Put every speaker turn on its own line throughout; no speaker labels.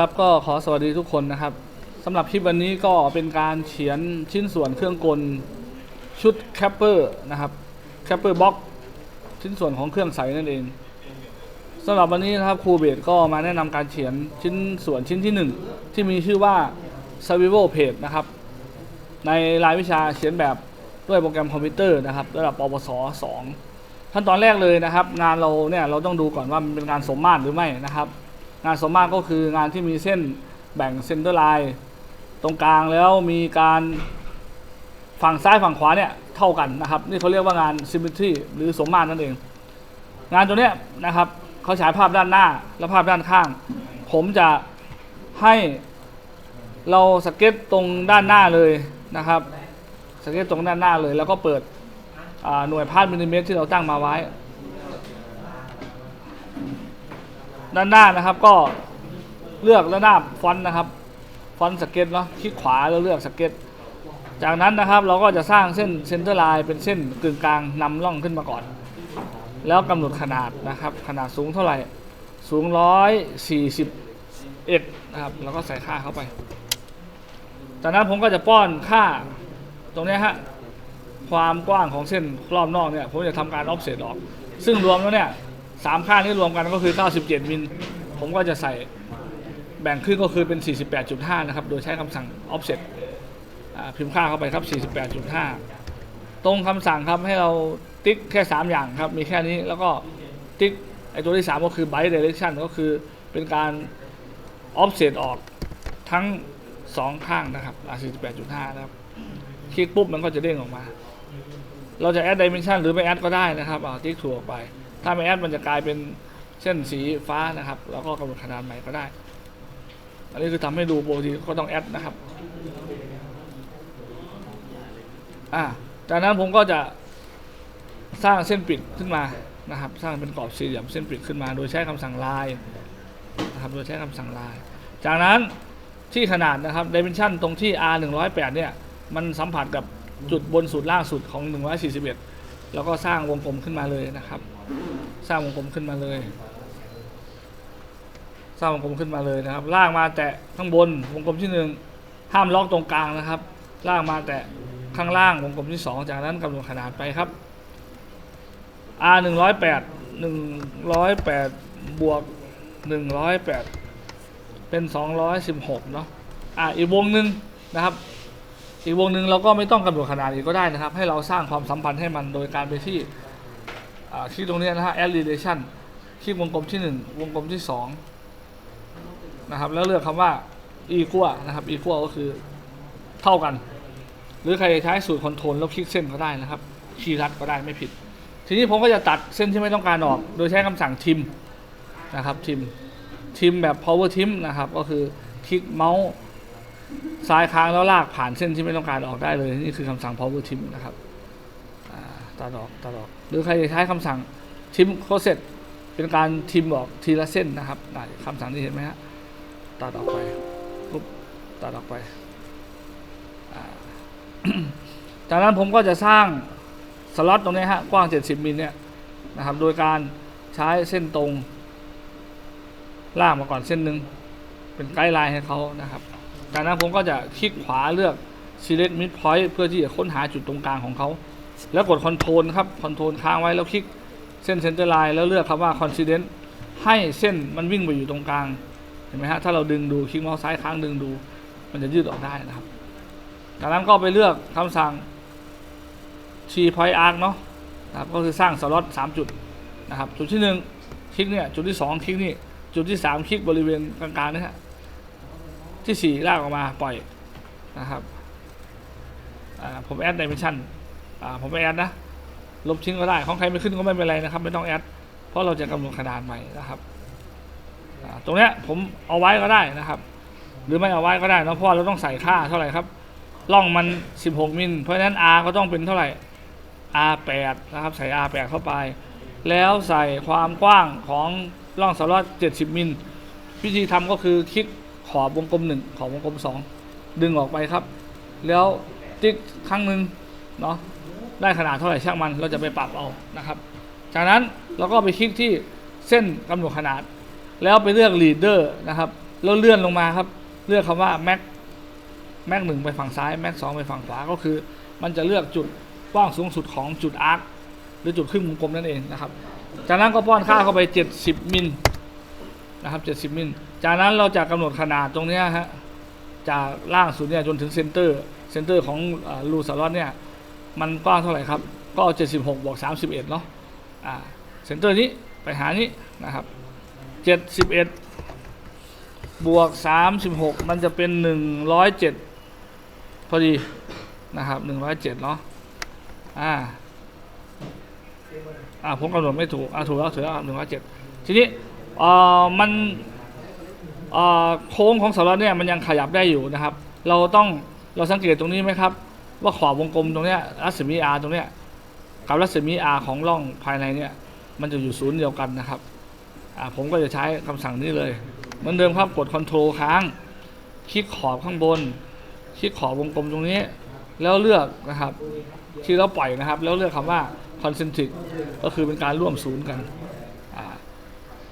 ครับก็ขอสวัสดีทุกคนนะครับสำหรับคลิปวันนี้ก็เป็นการเขียนชิ้นส่วนเครื่องกลชุดแคปเปอร์นะครับแคปเปอร์บ็อกชิ้นส่วนของเครื่องใสนั่นเองสำหรับวันนี้นะครับครูเบสก็มาแนะนำการเขียนชิ้นส่วนชิ้นที่หนึ่งที่มีชื่อว่า s u r v i v a l Page นะครับ ในรายวิชาเขียนแบบด้วยโปรแกรมคอมพิวเตอร์นะครับระดับปวส 2 ขั้นตอนแรกเลยนะครับ งานเราเนี่ยเราต้องดูก่อนว่ามันเป็นงานสมมาตรหรือไม่นะครับ งานสมมาตรก็คืองานที่มีเส้นแบ่งเซนเตอร์ไลน์ตรงกลางแล้วมีการฝั่งซ้ายฝั่งขวาเนี่ยเท่ากันนะครับ นี่เขาเรียกว่างาน symmetry หรือสมมาตรนั่นเอง งานตัวเนี้ยนะครับเขาฉายภาพด้านหน้าและภาพด้านข้าง ผมจะให้เราสเก็ตตรงด้านหน้าเลยนะครับสเก็ตตรงด้านหน้าเลย แล้วก็เปิดหน่วยพาดมิลลิเมตรที่เราตั้งมาไว้ ด้านหน้านะครับก็เลือกด้านหน้าฟอนต์นะครับ ฟอนต์สเก็ตเนาะคลิกขวาแล้วเลือกสเก็ต จากนั้นนะครับเราก็จะสร้างเส้นเซนเตอร์ไลน์เป็นเส้นกึ่งกลางนำร่องขึ้นมาก่อน แล้วกำหนดขนาดนะครับ ขนาดสูงเท่าไหร่ สูงร้อยสี่สิบเอ็ดนะครับแล้วก็ใส่ค่าเข้าไป จากนั้นผมก็จะป้อนค่าตรงนี้ฮะความกว้างของเส้นรอบนอกเนี่ยผมจะทำการออฟเซตออก ซึ่งรวมแล้วเนี่ย สามค่านี้รวมกันก็คือ 97 มิล ผมก็จะใส่แบ่งครึ่งก็คือเป็น 48.5 นะครับ โดยใช้คำสั่ง offset พิมพ์ค่าเข้าไปครับ 48.5 ตรงคำสั่งครับให้เราติ๊กแค่ 3 อย่างครับ มีแค่นี้แล้วก็ติ๊กไอตัวที่ 3 ก็คือ byte direction ก็คือเป็นการ offset ออกทั้ง 2 ข้างนะครับอ่า48.5 นะครับ คลิกปุ๊บมันก็จะเด้งออกมา เราจะ add dimension หรือไม่ add ก็ได้นะครับเอาติ๊กถูกออกไป ถ้าไม่ add มันจะกลายเป็นเส้นสีฟ้านะครับ แล้วก็กำหนดขนาดใหม่ก็ได้ อันนี้คือทำให้ดูปกติก็ต้อง add นะครับ อ่า จากนั้นผมก็จะสร้างเส้นปิดขึ้นมานะครับ สร้างเป็นกรอบสี่เหลี่ยมเส้นปิดขึ้นมา โดยใช้คำสั่งลายนะครับ โดยใช้คำสั่งลาย จากนั้นที่ขนาดนะครับ dimension ตรงที่ r 108เนี่ย มันสัมผัสกับจุดบนสุดล่างสุดของ 141 แล้วก็สร้างวงกลมขึ้นมาเลยนะครับ สร้างวงกลมขึ้นมาเลย สร้างวงกลมขึ้นมาเลยนะครับ ลากมาแตะข้างบนวงกลมที่หนึ่งห้ามล็อกตรงกลางนะครับ ลากมาแตะข้างล่างวงกลมที่สองจากนั้นกำหนดขนาดไปครับ r 108 108 บวก 108 เป็น 216 เนาะอะอีกวงหนึ่งนะครับ อีกวงหนึ่งเราก็ไม่ต้องกำหนดขนาดอีกก็ได้นะครับ ให้เราสร้างความสัมพันธ์ให้มันโดยการไปที่ คลิกตรงนี้นะฮะ add relation คลิกวงกลมที่ 1 วงกลมที่ 2 นะครับ แล้วเลือกคำว่า equal นะครับ equal ก็คือเท่ากัน หรือใครจะใช้สูตรคอนโทรลแล้วคลิกเส้นก็ได้นะครับคีย์รัดก็ได้ไม่ผิด ทีนี้ผมก็จะตัดเส้นที่ไม่ต้องการออก โดยใช้คำสั่งทิมนะครับทิมทิมแบบ power trim นะครับก็คือคลิกเมาส์ซ้ายค้างแล้วลากผ่านเส้นที่ไม่ต้องการออกได้เลย นี่คือคำสั่ง power trim นะครับตัดออกตัดออก หรือใครจะใช้คำสั่ง trim closet เป็นการทิมออกทีละเส้นนะครับได้คำสั่งนี้เห็นไหมฮะตัดออกไปปุ๊บตัดออกไป จากนั้นผมก็จะสร้างสล็อตตรงนี้ฮะกว้าง 70มิลเนี่ยนะครับ โดยการใช้เส้นตรงลากมาก่อนเส้นหนึ่งเป็นไกด์ไลน์ให้เขานะครับ จากนั้นผมก็จะคลิกขวาเลือก select mid point เพื่อที่จะค้นหาจุดตรงกลางของเขา แล้วกด control ครับ control ค้างไว้แล้วคลิกเส้น center line แล้วเลือกคำว่า coincident ให้เส้นมันวิ่งไปอยู่ตรงกลาง เห็นไหมฮะ ถ้าเราดึงดูคลิกเมาส์ซ้ายค้างดึงดู มันจะยืดออกได้นะครับ จากนั้นก็ไปเลือกคำสั่ง t point arc เนาะนะครับก็คือสร้างสล็อต3จุดนะครับ จุดที่1คลิกเนี่ยจุดที่2คลิกนี่จุดที่3คลิกบริเวณกลางๆนะฮะที่สี่ลากออกมาปล่อยนะครับผมแอดดิเมนชัน อ่าผมไม่แอดนะ ลบทิ้งก็ได้ของใครไม่ขึ้นก็ไม่เป็นไรนะครับ ไม่ต้องแอด เพราะเราจะกำหนดขนาดใหม่นะครับตรงเนี้ยผมเอาไว้ก็ได้นะครับ หรือไม่เอาไว้ก็ได้นะเพราะเราต้องใส่ค่าเท่าไหร่ครับล่องมัน 16 มิล เพราะฉะนั้น R ก็ต้องเป็นเท่าไหร่ R8 นะครับ ใส่ R8 เข้าไป แล้วใส่ความกว้างของล่องสล็อต70 มิล วิธีทำก็คือคลิกขอบวงกลมหนึ่งขอบวงกลมสองดึงออกไปครับ แล้วติ๊กครั้งหนึ่ง เนาะได้ขนาดเท่าไหร่ช่างมันเราจะไปปรับเอานะครับ จากนั้นเราก็ไปคลิกที่เส้นกำหนดขนาด แล้วไปเลือก leader นะครับแล้วเลื่อนลงมาครับเลือกคำว่าแม็กแม็กหนึ่งไปฝั่งซ้ายแม็กสองไปฝั่งขวาก็คือ มันจะเลือกจุดกว้างสูงสุดของจุดอาร์คหรือจุดครึ่งวงกลมนั่นเองนะครับ จากนั้นก็ป้อนค่าเข้าไป 70มิลนะครับ 70มิลจากนั้นเราจะกำหนดขนาดตรงนี้ฮะจากล่างสุดเนี่ยจนถึงเซนเตอร์เซนเตอร์ของรูสล็อตเนี่ย มันกว้างเท่าไหร่ครับ ก็76 บวก 31 เนาะอ่าเซนเตอร์นี้ไปหานี้นะครับ 71 บวก 36 มันจะเป็น 107 พอดีนะครับ 107 เนาะอ่าอ่าผมกำหนดไม่ถูกอ่าถูกแล้วถูกแล้วหนึ่งร้อยเจ็ดทีนี้เอ่อมันเอ่อโค้งของสล็อตเนี่ยมันยังขยับได้อยู่นะครับ เราต้องเราสังเกตตรงนี้ไหมครับ ว่าขอบวงกลมตรงเนี้ยรัศมี R ตรงเนี้ยกับรัศมี R ของร่องภายในเนี่ย มันจะอยู่ศูนย์เดียวกันนะครับอ่าผมก็จะใช้คำสั่งนี้เลย เหมือนเดิมครับกด Ctrl ค้าง คลิกขอบข้างบน คลิกขอบวงกลมตรงนี้ แล้วเลือกนะครับที่เราปล่อยนะครับ แล้วเลือกคำว่า concentric ก็คือเป็นการร่วมศูนย์กัน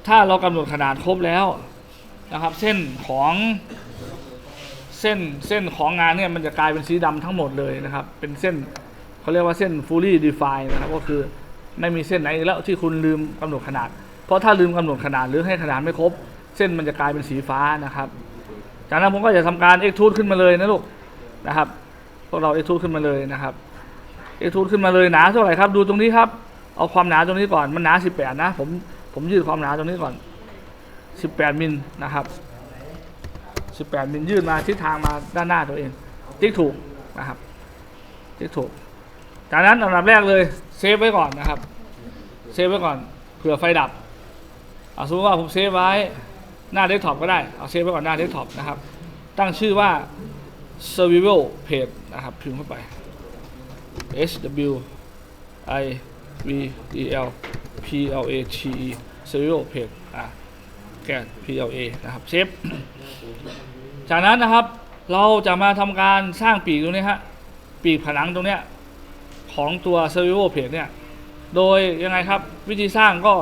ถ้าเรากำหนดขนาดครบแล้วนะครับ เส้นของ เส้นเส้นของงานเนี่ยมันจะกลายเป็นสีดำทั้งหมดเลยนะครับ เป็นเส้นเขาเรียกว่าเส้น fully defined นะครับก็คือไม่มีเส้นไหนอีกแล้วที่คุณลืมกำหนดขนาด เพราะถ้าลืมกำหนดขนาดหรือให้ขนาดไม่ครบ เส้นมันจะกลายเป็นสีฟ้านะครับ จากนั้นผมก็จะทำการ extrude ขึ้นมาเลยนะลูกนะครับ พวกเรา extrude ขึ้นมาเลยนะครับเอ็กทูดขึ้นมาเลยหนาเท่าไหร่ครับดูตรงนี้ครับเอาความหนาตรงนี้ก่อนมันหนา 18 นะ ผมผมยืดความหนาตรงนี้ก่อน 18มิลนะครับ 18 มิลยืดมาทิศทางมาด้านหน้าตัวเอง ติ๊กถูกนะครับ ติ๊กถูก จากนั้นอันดับแรกเลยเซฟไว้ก่อนนะครับ เซฟไว้ก่อนเผื่อไฟดับเอาสมมติว่าผมเซฟไว้หน้าเดสก์ท็อปก็ได้ เอาเซฟไว้ก่อนหน้าเดสก์ท็อปนะครับ ตั้งชื่อว่า survival page นะครับ พิมพ์เข้าไป H W I V E L P L A T E serial page อะ แกะ P L A นะครับเชฟจากนั้นนะครับ เราจะมาทำการสร้างปีกตรงนี้ฮะปีกผนังตรงเนี้ยของตัว serial page เนี่ย โดยยังไงครับวิธีสร้างก็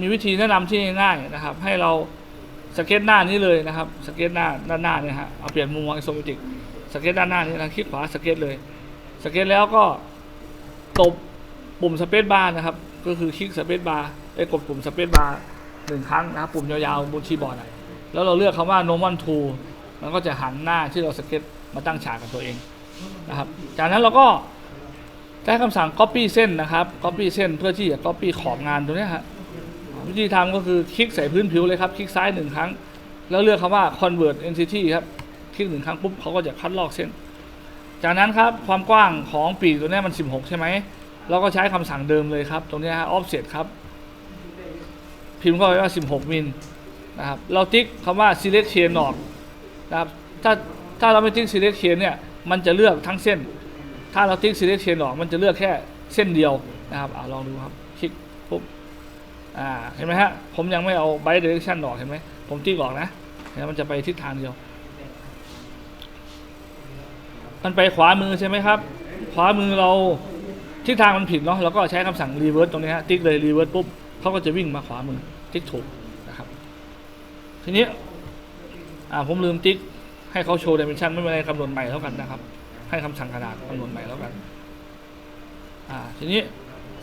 มีวิธีแนะนำที่ง่ายๆนะครับ ให้เราสเก็ตหน้านี้เลยนะครับสเก็ตหน้าด้านหน้าเนี่ยฮะเอาเปลี่ยนมุมมอง isometric สเก็ตด้านหน้านี้นะคลิกขวาสเก็ตเลยสเก็ตแล้วก็ตบปุ่มสเปซบาร์นะครับ ก็คือคลิกสเปซบาร์ไอ้กดปุ่มสเปซบาร์ หนึ่งครั้งนะครับปุ่มยาวๆบนคีย์บอร์ดอะแล้วเราเลือกคำว่า normal to มันก็จะหันหน้าที่เราสเก็ตมาตั้งฉากกับตัวเองนะครับ จากนั้นเราก็ใช้คำสั่ง copy เส้นนะครับ copy เส้นเพื่อที่จะ copy ขอบงานตรงนี้ยฮะวิธีทำก็คือคลิกใส่พื้นผิวเลยครับ คลิกซ้ายหนึ่งครั้ง แล้วเลือกคำว่า convert entity ครับ คลิกหนึ่งครั้งปุ๊บเขาก็จะคัดลอกเส้น จากนั้นครับความกว้างของปีกตัวนี้มัน 16 ใช่ไหม เราก็ใช้คำสั่งเดิมเลยครับ ตรงนี้ฮะ offset ครับ พิมพ์เข้าไปว่า 16 มิลนะครับเราติ๊กคำว่า select chain ออกนะครับถ้าถ้าเราไม่ติ๊ก select chain เนี่ยมันจะเลือกทั้งเส้น ถ้าเราติ๊ก select chain ออกมันจะเลือกแค่เส้นเดียวนะครับอ่าลองดูครับคลิกปุ๊บอ่าเห็นไหมฮะผมยังไม่เอา by direction ออกเห็นไหมผมติ๊กออกนะเห็นมมันจะไปทิศทางเดียว มันไปขวามือใช่ไหมครับ ขวามือเราทิศทางมันผิดเนาะเราก็ใช้คำสั่งรีเวิร์สตรงนี้ฮะติ๊กเลยรีเวิร์สปุ๊บ เขาก็จะวิ่งมาขวามือติ๊กถูกนะครับ ทีนี้อ่าผมลืมติ๊กให้เขาโชว์ดิเมนชันไม่เป็นไรกำหนดใหม่แล้วกันนะครับ ให้คำสั่งขนาดกำหนดใหม่แล้วกัน อ่า ทีนี้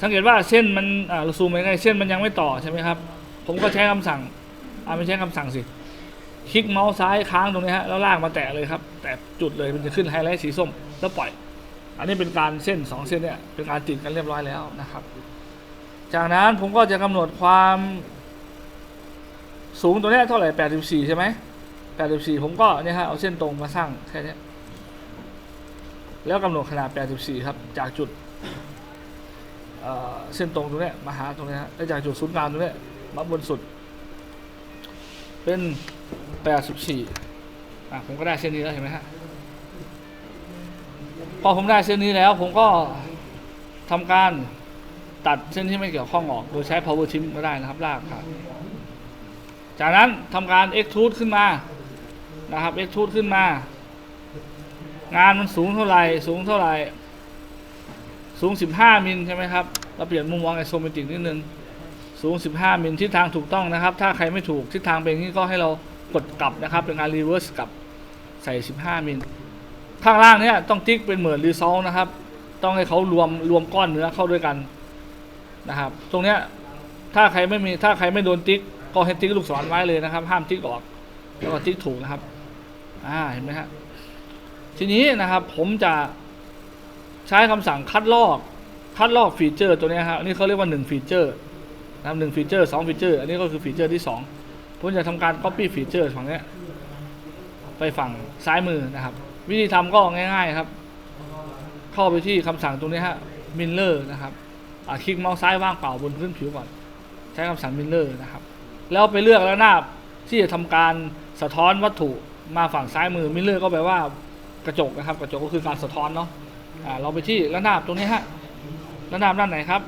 สังเกตว่าเส้นมันอ่าเราซูมไปใกล้เส้นมันยังไม่ต่อใช่ไหมครับ ผมก็ใช้คำสั่งอ่าไม่ใช้คำสั่งสิคลิกเมาส์ซ้ายค้างตรงนี้ฮะแล้วลากมาแตะเลยครับ แตะจุดเลยมันจะขึ้นไฮไลท์สีส้มแล้วปล่อย อันนี้เป็นการเส้นสองเส้นเนี่ยเป็นการติดกันเรียบร้อยแล้วนะครับ จากนั้นผมก็จะกำหนดความสูงตัวนี้เท่าไหร่ 84 ใช่ไหม 84 ผมก็เนี่ยฮะเอาเส้นตรงมาสร้างแค่นี้ แล้วกำหนดขนาด 84 ครับ จากจุดเเส้นตรงตรงนี้มาหาตรงนี้ฮะแล้วจากจุดศูนย์กลางตรงนี้มาบนสุด เป็น 84 อะผมก็ได้เส้นนี้แล้วเห็นไหมฮะ พอผมได้เส้นนี้แล้วผมก็ทำการ ตัดเส้นที่ไม่เกี่ยวข้องออก โดยใช้ power trim ก็ได้นะครับลากครับ จากนั้นทำการ extrude ขึ้นมานะครับ extrude ขึ้นมา งานมันสูงเท่าไหร่ สูงเท่าไหร่ สูง 15 มิลใช่ไหมครับ เราเปลี่ยนมุมมองไอโซเมตริกนิดนึง สูง 15 มิลทิศทางถูกต้องนะครับ ถ้าใครไม่ถูกทิศทางเป็นอย่างนี้ก็ให้เรากดกลับนะครับ เป็นการรีเวิร์สกลับใส่ 15 มิล ข้างล่างเนี้ยต้องติ๊กเป็นเหมือนรีซอลนะครับ ต้องให้เขารวมรวมก้อนเนื้อเข้าด้วยกัน นะครับ ตรงเนี้ยถ้าใครไม่มีถ้าใครไม่โดนติ๊กก็ให้ติ๊กลูกศรไว้เลยนะครับ ห้ามติ๊กออกแล้วก็ติ๊กถูกนะครับ อ่าเห็นไหมฮะทีนี้นะครับผมจะใช้คำสั่งคัดลอก คัดลอกฟีเจอร์ตัวเนี้ยครับอันนี้เขาเรียกว่า1ฟีเจอร์นะครับหนึ่งฟีเจอร์สองฟีเจอร์ อันนี้ก็คือฟีเจอร์ที่สองผมจะทำการ copy ฟีเจอร์ฝั่งเนี้ยไปฝั่งซ้ายมือนะครับ วิธีทำก็ง่ายๆครับ เข้าไปที่คำสั่งตรงนี้ฮะมิลเลอร์นะครับ คลิกเมาส์ซ้ายว่างเปล่าบนพื้นผิวก่อน ใช้คำสั่งมิลเลอร์นะครับ แล้วไปเลือกแล้วหน้าบที่จะทำการสะท้อนวัตถุมาฝั่งซ้ายมือมิลเลอร์ก็แปลว่ากระจกนะครับ กระจกก็คือการสะท้อนเนาะอ่าเราไปที่ระนาบตรงนี้ฮะระนาบด้านไหนครับ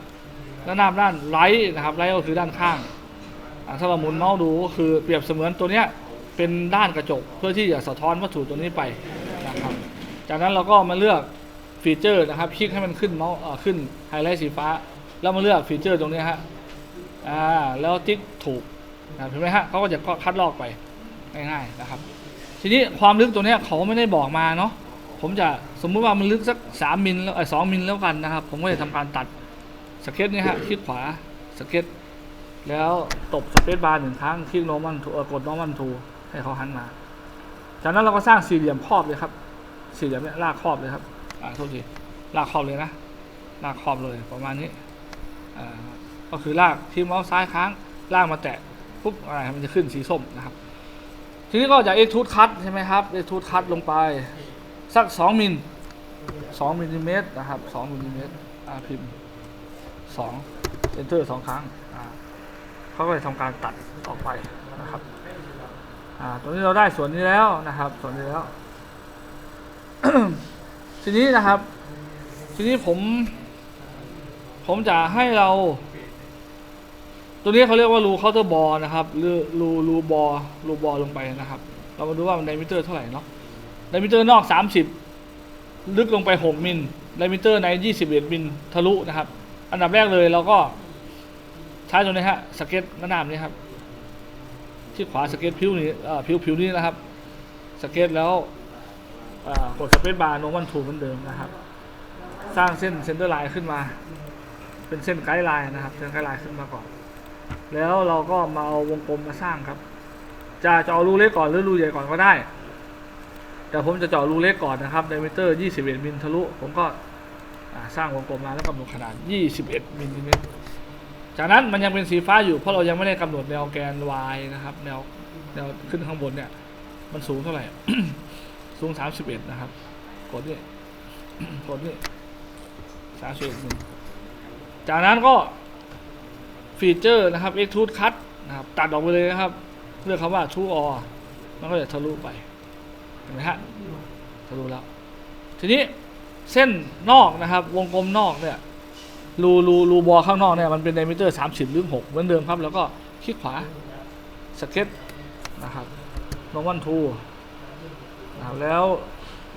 ระนาบด้านไลท์นะครับไลท์ก็คือด้านข้างถ้าเราหมุนเมาส์ดูก็คือเปรียบเสมือนตัวเนี้ยเป็นด้านกระจกเพื่อที่จะสะท้อนวัตถุตัวนี้ไปนะครับจากนั้นเราก็มาเลือกฟีเจอร์นะครับคลิกให้มันขึ้นเมาส์ขึ้นไฮไลท์สีฟ้า แล้วมาเลือกฟีเจอร์ตรงนี้ฮะอ่าแล้วติ๊กถูกนะเห็นไหมฮะเขาก็จะคัดลอกไปง่ายๆนะครับ ทีนี้ความลึกตัวนี้เขาไม่ได้บอกมาเนาะผมจะสมมุติว่ามันลึกสัก3มิลแล้วไอ้สองมิลแล้วกันนะครับ ผมก็จะทำการตัดสเก็ตนี่ฮะคลิกขวาสเก็ตแล้วตบสเปซบาร์หนึ่งครั้งคลิกโนมันทูกดโนมันทูให้เขาหันมา จากนั้นเราก็สร้างสี่เหลี่ยมครอบเลยครับ สี่เหลี่ยมเนี่ยลากครอบเลยครับ อ่าโทษทีลากครอบเลยนะลากครอบเลยประมาณนี้ ก็คือลากที่เมาส์ซ้ายค้างลากมาแตะปุ๊บอะไรมันจะขึ้นสีส้มนะครับ ทีนี้ก็จาก extrude cut ใช่ไหมครับ extrude cut ลงไปสัก2มิล2มิลลิเมตรนะครับ2มิลลิเมตรพิมพ์2 enter สองครั้งเขาก็จะทำการตัดออกไปนะครับตรงนี้เราได้ส่วนนี้แล้วนะครับ ส่วนนี้แล้ว ทีนี้นะครับ ทีนี้ผม ผมจะให้เรา ตัวนี้เขาเรียกว่ารูเคาน์เตอร์บอลนะครับหรือรูรูบอลรูบอลลงไปนะครับ เรามาดูว่ามันไดมิเตอร์เท่าไหร่เนาะไดมิเตอร์นอก 30 ลึกลงไป 6 มิลไดมิเตอร์ใน 21 มิลทะลุนะครับ อันดับแรกเลยเราก็ใช้ตัวนี้ฮะสเก็ตระนาบนี้ครับ ที่ขวาสเก็ตผิวนี้เอ่อผิวผิวนี้นะครับสเก็ตแล้วกดสเปซบาร์โนมันถูเหมือนเดิมนะครับ สร้างเส้นเซนเตอร์ไลน์ขึ้นมา เป็นเส้นไกด์ไลน์นะครับเส้นไกด์ไลน์ขึ้นมาก่อน แล้วเราก็มาเอาวงกลมมาสร้างครับ จะเจาะรูเล็กก่อนหรือรูใหญ่ก่อนก็ได้ แต่ผมจะเจาะรูเล็กก่อนนะครับไดมิเตอร์21มิลทะลุ ผมก็สร้างวงกลมมาแล้วกำหนดขนาด 21มิลลิเมตรจากนั้นมันยังเป็นสีฟ้าอยู่เพราะเรายังไม่ได้กำหนดแนวแกน y นะครับ แนวแนวขึ้นข้างบนเนี่ย มันสูงเท่าไหร่ สูง 31 นะครับ กดนี่กดนี่31มิล จากนั้นก็ฟีเจอร์นะครับ extrude cut นะครับตัดออกไปเลยนะครับ เลือกคำว่า true or มันก็จะทะลุไป เห็นไหมฮะทะลุแล้ว ทีนี้เส้นนอกนะครับ วงกลมนอกเนี่ยรูรูรูบอข้างนอกเนี่ยมันเป็นไดมิเตอร์30หรือ6เหมือนเดิมครับ แล้วก็คลิกขวาสเก็ตนะครับโนวันทูนะครับแล้ว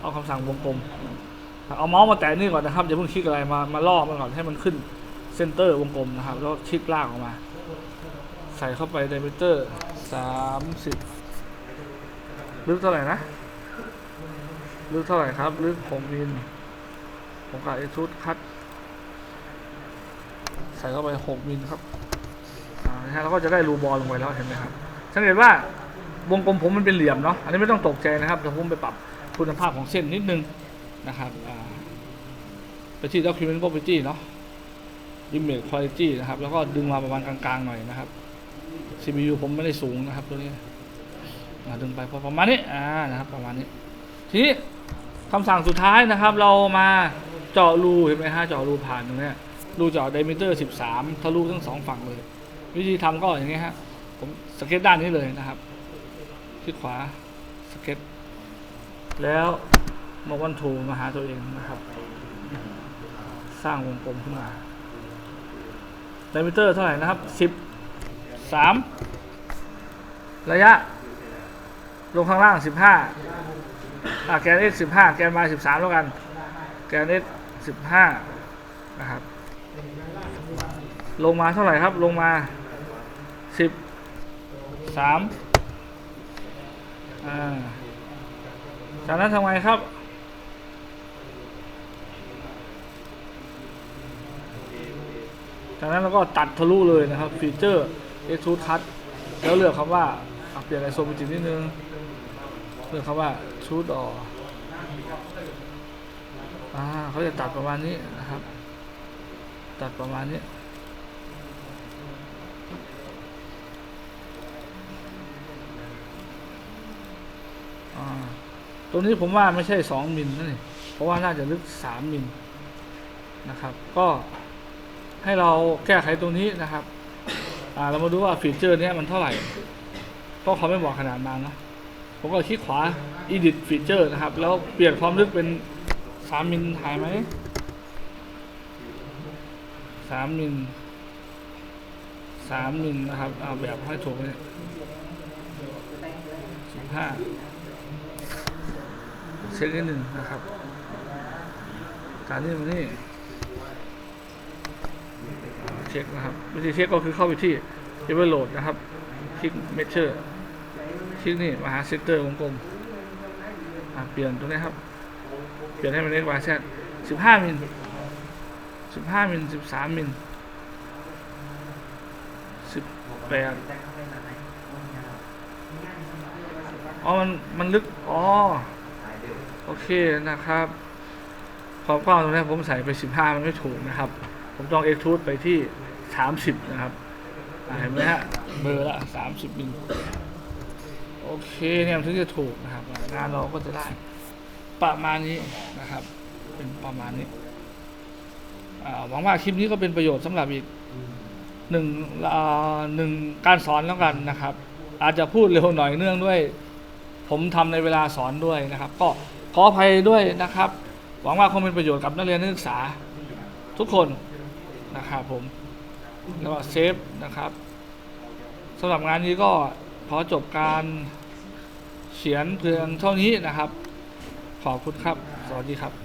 เอาคำสั่งวงกลม เอาเมาส์มาแตะนี่ก่อนนะครับอย่าเพิ่งคลิกอะไรมามาล่อมันก่อนให้มันขึ้น เซนเตอร์วงกลมนะครับ แล้วคลิกลากออกมา ใส่เข้าไปไดมิเตอร์30ลึกเท่าไหร่นะลึกเท่าไหร่ครับลึก6มิลผมกับไอชุดคัด ใส่เข้าไป6มิลครับอ่านะฮะเราก็จะได้รูบอลลงไปแล้วเห็นไหมครับสังเกตว่าวงกลมผมมันเป็นเหลี่ยมเนาะอันนี้ไม่ต้องตกใจนะครับเดี๋ยวผมไปปรับคุณภาพของเส้นนิดนึงนะครับไปที่ document property เนาะ image quality นะครับ แล้วก็ดึงมาประมาณกลางๆหน่อยนะครับ CPU ผมไม่ได้สูงนะครับตัวนี้อ่าดึงไปพอประมาณนี้อ่านะครับ ประมาณนี้ ทีนี้คำสั่งสุดท้ายนะครับ เรามาเจาะรูเห็นไหมฮะเจาะรูผ่านตรงนี้รูเจาะไดมิเตอร์13ทะลุทั้งสองฝั่งเลย วิธีทำก็อย่างนี้ฮะผมสเก็ตด้านนี้เลยนะครับคลิกขวาสเก็ตแล้วมาวันทูมาหาตัวเองนะครับ สร้างวงกลมขึ้นมา ไดมิเตอร์เท่าไหร่นะครับ13ระยะ ลงข้างล่าง15อะแกน x 15แกน y 13แล้วกัน แกน x 15นะครับ ลงมาเท่าไหร่ครับ ลงมาสิบสามอ่าจากนั้นทำไงครับ จากนั้นเราก็ตัดทะลุเลยนะครับฟีเจอร์ Extrude Cut แล้วเลือกคำว่าเปลี่ยนไอโซมตริกนิดนึงเลือกคำว่า Extrude ออกอ่าเขาจะตัดประมาณนี้นะครับ ตัดประมาณนี้ตรงนี้ผมว่าไม่ใช่สองมิลนะนี่เพราะว่าน่าจะลึกสามมิลนะครับ ก็ ให้เราแก้ไขตรงนี้นะครับอ่าเรามาดูว่าฟีเจอร์นี้มันเท่าไหร่เพราะเขาไม่บอกขนาดมานะผมก็คลิกขวา edit feature นะครับ แล้วเปลี่ยนความลึกเป็นสามมิลถ่ายไหมสามมิลสามมิลนะครับเอาแบบให้ถูกเลยสิบห้าเช็คนิดหนึ่งนะครับ การนี้มานี่ เช็คนะครับ วิธีเช็คก็คือเข้าไปที่ Overload นะครับ คลิก Measure คลิกนี่มาหาเซนเตอร์วงกลมเปลี่ยนตรงนี้ครับ เปลี่ยนให้มันเล็กกว่าแซดสิบห้ามิลสิบห้ามิลสิบสามมิลสิบแปดอ๋อ มัน มันลึก อ๋อ โอเคนะครับความกว้างตรงนี้ผมใส่ไป 15 มันไม่ถูกนะครับ ผมต้องเอ็กทูดไปที่ 30นะครับเห็นไหมฮะเบอร์ละ30มิลโอเคเนี่ยถึงจะถูกนะครับงานเราก็จะได้ประมาณนี้นะครับ เป็นประมาณนี้หวังว่าคลิปนี้ก็เป็นประโยชน์สำหรับอีกหนึ่งหนึ่งการสอนแล้วกันนะครับ อาจจะพูดเร็วหน่อยเนื่องด้วย ผมทำในเวลาสอนด้วยนะครับ ก็ขออภัยด้วยนะครับ หวังว่าคงเป็นประโยชน์กับนักเรียนนักศึกษาทุกคนนะครับผม แล้วก็เซฟนะครับสำหรับงานนี้ก็พอจบการเขียนเพียงเท่านี้นะครับ ขอบคุณครับ สวัสดีครับ